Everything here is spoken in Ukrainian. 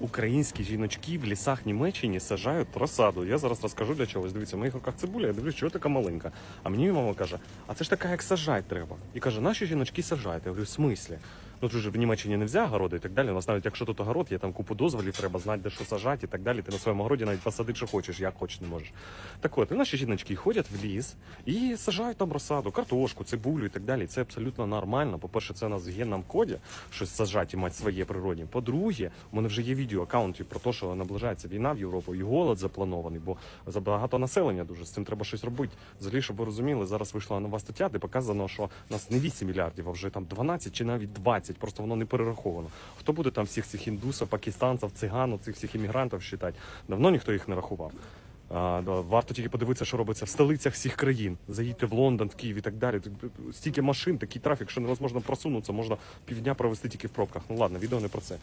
Українські жіночки в лісах Німеччини сажають розсаду. Я зараз розкажу для чогось. Дивіться, в моїх руках цибуля, я дивлюсь, чого така маленька. А мені мама каже, а це ж така, як сажать треба. І каже, наші жіночки сажають. Я говорю, в смислі? Ну тут же в Німеччині не можна городи і так далі. У нас навіть якщо тут огород, є там купу дозволів, треба знати, де що сажати і так далі. Ти на своєму городі навіть посадити, що хочеш, як хочеш, не можеш. Так от, і наші жіночки ходять в ліс і сажають там розсаду, картошку, цибулю і так далі. Це абсолютно нормально. По-перше, це у нас в генному коді щось сажати і мати своє природні. По-друге, у мене вже є відео аккаунті про те, що наближається війна в Європу і голод запланований, бо забагато населення дуже з цим треба щось робити. Взагалі, щоб ви розуміли, зараз вийшла нова стаття, де показано, що нас не 8 мільярдів, а вже там 12 чи навіть 20, просто воно не перераховано. Хто буде там всіх цих індусів, пакистанців, циган, цих всіх іммігрантів вважати? Давно ніхто їх не рахував. Варто тільки подивитися, що робиться в столицях всіх країн. Заїдьте в Лондон, в Київ і так далі. Стільки машин, такий трафік, що невозможно просунутися, можна півдня провести тільки в пробках. Ну ладно, відео не про це.